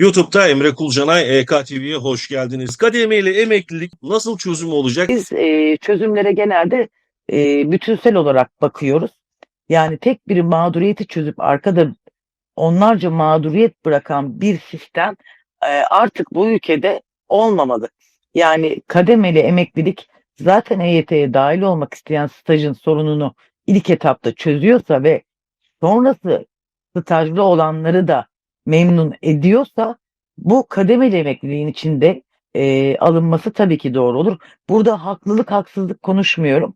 YouTube'da Emre Kulcanay EKTV'ye hoş geldiniz. Kademeli emeklilik nasıl çözüm olacak? Biz e, çözümlere genelde e, bütünsel olarak bakıyoruz. Yani tek bir mağduriyeti çözüp arkada onlarca mağduriyet bırakan bir sistem e, artık bu ülkede olmamalı. Yani kademeli emeklilik zaten EYT'ye dahil olmak isteyen stajın sorununu ilk etapta çözüyorsa ve sonrası stajlı olanları da memnun ediyorsa bu kademeli emekliliğin içinde e, alınması tabii ki doğru olur. Burada haklılık haksızlık konuşmuyorum.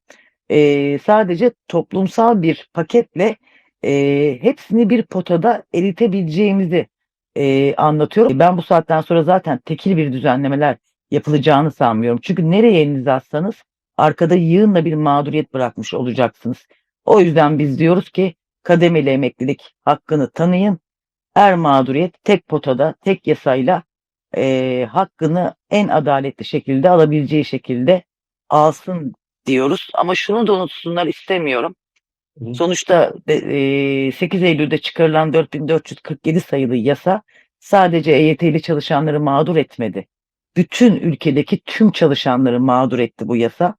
E, sadece toplumsal bir paketle e, hepsini bir potada eritebileceğimizi e, anlatıyorum. Ben bu saatten sonra zaten tekil bir düzenlemeler yapılacağını sanmıyorum. Çünkü nereye elinizi atsanız arkada yığınla bir mağduriyet bırakmış olacaksınız. O yüzden biz diyoruz ki kademeli emeklilik hakkını tanıyın. Her mağduriyet tek potada, tek yasayla e, hakkını en adaletli şekilde alabileceği şekilde alsın diyoruz. Ama şunu da unutsunlar istemiyorum. Hı. Sonuçta e, 8 Eylül'de çıkarılan 4447 sayılı yasa sadece EYT'li çalışanları mağdur etmedi. Bütün ülkedeki tüm çalışanları mağdur etti bu yasa.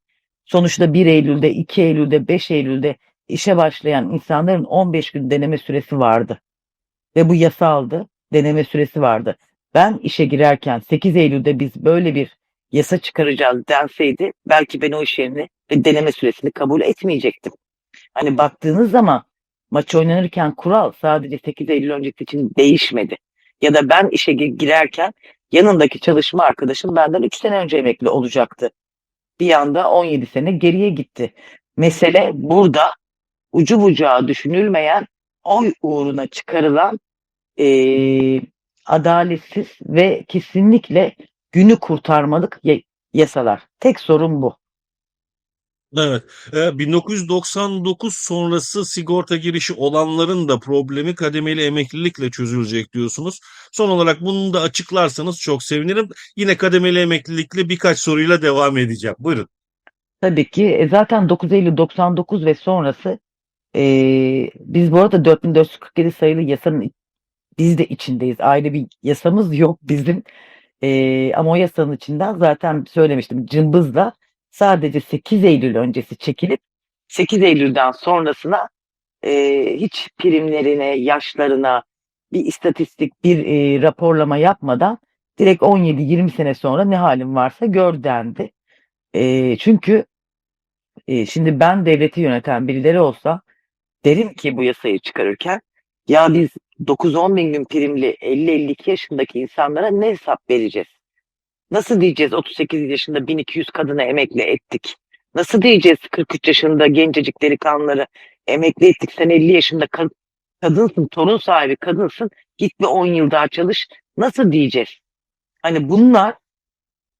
Sonuçta 1 Eylül'de, 2 Eylül'de, 5 Eylül'de işe başlayan insanların 15 gün deneme süresi vardı. Ve bu yasaldı. Deneme süresi vardı. Ben işe girerken 8 Eylül'de biz böyle bir yasa çıkaracağız denseydi belki ben o iş yerini ve deneme süresini kabul etmeyecektim. Hani baktığınız zaman maç oynanırken kural sadece 8 Eylül öncesi için değişmedi. Ya da ben işe gi- girerken yanındaki çalışma arkadaşım benden 3 sene önce emekli olacaktı. Bir anda 17 sene geriye gitti. Mesele burada ucu bucağı düşünülmeyen oy uğruna çıkarılan eee, adaletsiz ve kesinlikle günü kurtarmalık ya- yasalar. Tek sorun bu. Evet. e, 1999 sonrası sigorta girişi olanların da problemi kademeli emeklilikle çözülecek diyorsunuz. Son olarak bunu da açıklarsanız çok sevinirim. Yine kademeli emeklilikle birkaç soruyla devam edeceğim. Buyurun. Tabii ki e, zaten 9 Eylül 99 ve sonrası eee, biz bu arada 4447 sayılı yasanın biz de içindeyiz. Ayrı bir yasamız yok bizim. Eee, ama o yasanın içinden zaten söylemiştim cımbızla sadece 8 Eylül öncesi çekilip 8 Eylül'den sonrasına eee, hiç primlerine, yaşlarına bir istatistik, bir eee, raporlama yapmadan direkt 17-20 sene sonra ne halin varsa gör dendi. Eee, çünkü e, şimdi ben devleti yöneten birileri olsa derim ki bu yasayı çıkarırken ya biz 9-10 bin gün primli 50-52 yaşındaki insanlara ne hesap vereceğiz? Nasıl diyeceğiz 38 yaşında 1200 kadını emekli ettik? Nasıl diyeceğiz 43 yaşında gencecik delikanlıları emekli ettik sen 50 yaşında kad- kadınsın torun sahibi kadınsın git bir 10 yıl daha çalış nasıl diyeceğiz? Hani bunlar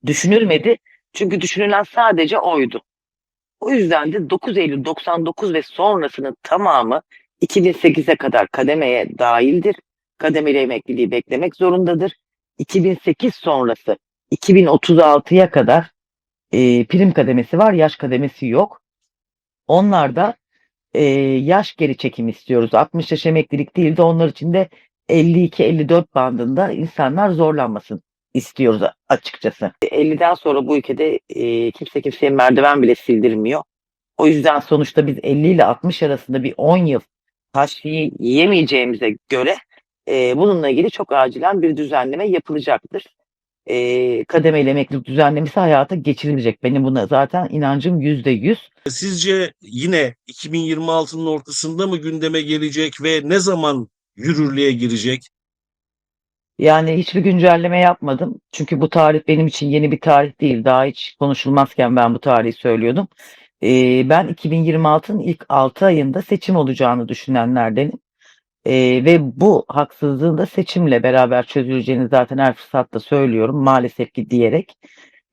düşünülmedi çünkü düşünülen sadece oydu. O yüzden de 9 Eylül 99 ve sonrasının tamamı 2008'e kadar kademeye dahildir. Kademeli emekliliği beklemek zorundadır. 2008 sonrası 2036'ya kadar e, prim kademesi var, yaş kademesi yok. Onlarda e, yaş geri çekim istiyoruz. 60 yaş emeklilik değil de onlar için de 52-54 bandında insanlar zorlanmasın istiyoruz açıkçası. 50'den sonra bu ülkede e, kimse kimseye merdiven bile sildirmiyor. O yüzden sonuçta biz 50 ile 60 arasında bir 10 yıl taşviği yiyemeyeceğimize göre e, bununla ilgili çok acilen bir düzenleme yapılacaktır. E, kademeli emeklilik düzenlemesi hayata geçirilecek. Benim buna zaten inancım yüzde yüz. Sizce yine 2026'nın ortasında mı gündeme gelecek ve ne zaman yürürlüğe girecek? Yani hiçbir güncelleme yapmadım. Çünkü bu tarih benim için yeni bir tarih değil. Daha hiç konuşulmazken ben bu tarihi söylüyordum. Ee, ben 2026'nın ilk 6 ayında seçim olacağını düşünenlerdenim. Ee, ve bu haksızlığın da seçimle beraber çözüleceğini zaten her fırsatta söylüyorum maalesef ki diyerek.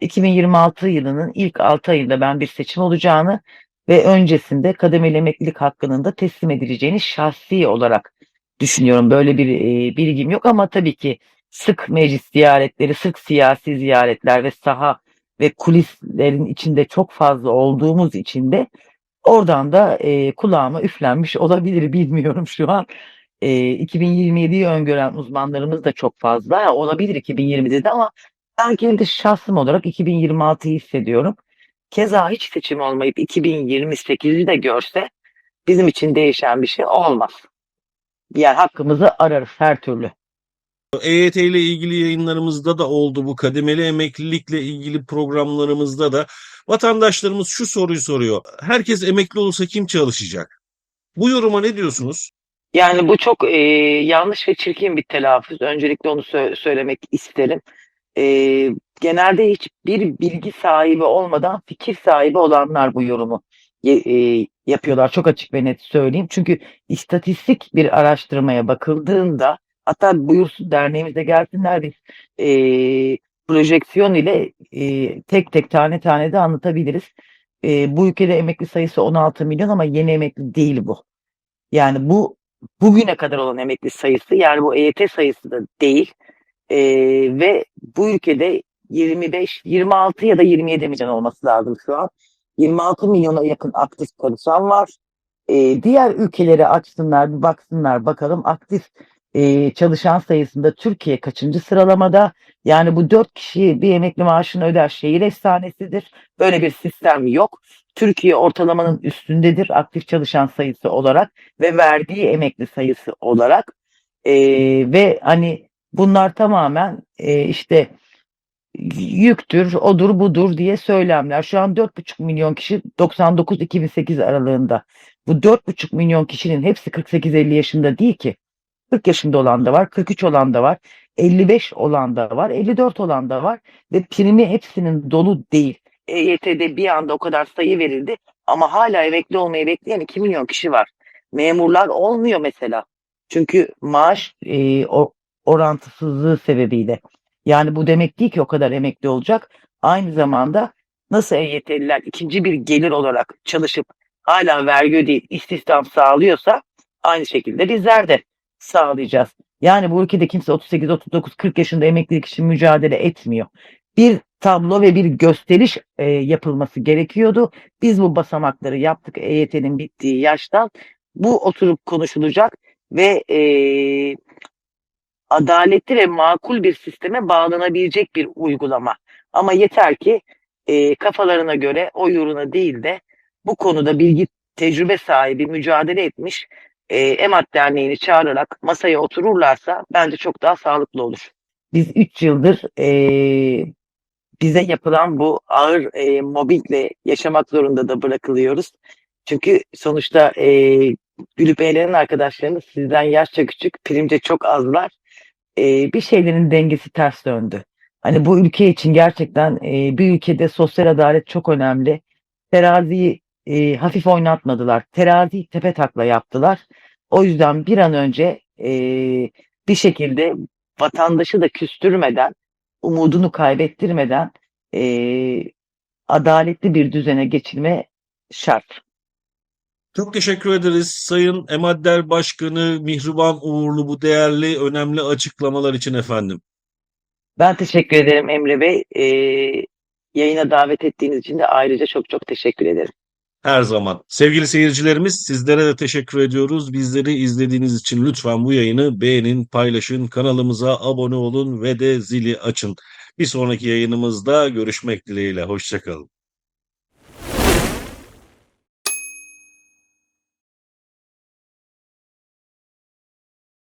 2026 yılının ilk 6 ayında ben bir seçim olacağını ve öncesinde kademeli emeklilik hakkının da teslim edileceğini şahsi olarak düşünüyorum. Böyle bir e, bilgim yok ama tabii ki sık meclis ziyaretleri, sık siyasi ziyaretler ve saha ve kulislerin içinde çok fazla olduğumuz için de oradan da e, kulağıma üflenmiş olabilir bilmiyorum şu an. e, 2027'yi öngören uzmanlarımız da çok fazla. Ha, olabilir 2020'de de ama ben kendi şahsım olarak 2026'yı hissediyorum. Keza hiç seçim olmayıp 2028'i de görse bizim için değişen bir şey olmaz. Yani hakkımızı ararız her türlü. EYT ile ilgili yayınlarımızda da oldu bu kademeli emeklilikle ilgili programlarımızda da vatandaşlarımız şu soruyu soruyor. Herkes emekli olursa kim çalışacak? Bu yoruma ne diyorsunuz? Yani bu çok e, yanlış ve çirkin bir telaffuz. Öncelikle onu sö- söylemek isterim. E, genelde hiçbir bilgi sahibi olmadan fikir sahibi olanlar bu yorumu e, yapıyorlar. Çok açık ve net söyleyeyim. Çünkü istatistik bir araştırmaya bakıldığında hatta buyursun derneğimize gelsinler biz e, projeksiyon ile e, tek tek tane tane de anlatabiliriz. E, bu ülkede emekli sayısı 16 milyon ama yeni emekli değil bu. Yani bu bugüne kadar olan emekli sayısı yani bu EYT sayısı da değil Ee, ve bu ülkede 25, 26 ya da 27 milyon olması lazım şu an. 26 milyona yakın aktif çalışan var. Ee, diğer ülkeleri açsınlar bir baksınlar bakalım aktif e, çalışan sayısında Türkiye kaçıncı sıralamada? Yani bu dört kişi bir emekli maaşını öder şehir efsanesidir. Böyle bir sistem yok. Türkiye ortalamanın üstündedir aktif çalışan sayısı olarak ve verdiği emekli sayısı olarak. Ee, ve hani bunlar tamamen e, işte yüktür, odur budur diye söylemler. Şu an 4,5 milyon kişi 99-2008 aralığında. Bu 4,5 milyon kişinin hepsi 48-50 yaşında değil ki. 40 yaşında olan da var, 43 olan da var, 55 olan da var, 54 olan da var ve primi hepsinin dolu değil. EYT'de bir anda o kadar sayı verildi ama hala emekli olmayı bekleyen 2 milyon kişi var. Memurlar olmuyor mesela. Çünkü maaş e, o, orantısızlığı sebebiyle. Yani bu demek değil ki o kadar emekli olacak. Aynı zamanda nasıl EYT'liler ikinci bir gelir olarak çalışıp hala vergi ödeyip istihdam sağlıyorsa aynı şekilde bizler de sağlayacağız. Yani bu ülkede kimse 38, 39, 40 yaşında emeklilik için mücadele etmiyor. Bir tablo ve bir gösteriş e, yapılması gerekiyordu. Biz bu basamakları yaptık EYT'nin bittiği yaştan. Bu oturup konuşulacak ve e, adaletli ve makul bir sisteme bağlanabilecek bir uygulama. Ama yeter ki e, kafalarına göre o yoluna değil de bu konuda bilgi tecrübe sahibi mücadele etmiş e, EMAT Derneği'ni çağırarak masaya otururlarsa bence çok daha sağlıklı olur. Biz 3 yıldır e, bize yapılan bu ağır e, mobbingle yaşamak zorunda da bırakılıyoruz. Çünkü sonuçta e, gülüp eğlenen arkadaşlarımız sizden yaşça küçük, primce çok azlar. E, bir şeylerin dengesi ters döndü. Hani bu ülke için gerçekten e, bir ülkede sosyal adalet çok önemli. Teraziyi e, hafif oynatmadılar. Teraziyi tepe takla yaptılar. O yüzden bir an önce e, bir şekilde vatandaşı da küstürmeden, umudunu kaybettirmeden e, adaletli bir düzene geçilme şart. Çok teşekkür ederiz Sayın Emadder Başkanı Mihriban Uğurlu bu değerli, önemli açıklamalar için efendim. Ben teşekkür ederim Emre Bey. E, yayına davet ettiğiniz için de ayrıca çok çok teşekkür ederim. Her zaman. Sevgili seyircilerimiz sizlere de teşekkür ediyoruz. Bizleri izlediğiniz için lütfen bu yayını beğenin, paylaşın, kanalımıza abone olun ve de zili açın. Bir sonraki yayınımızda görüşmek dileğiyle. Hoşçakalın.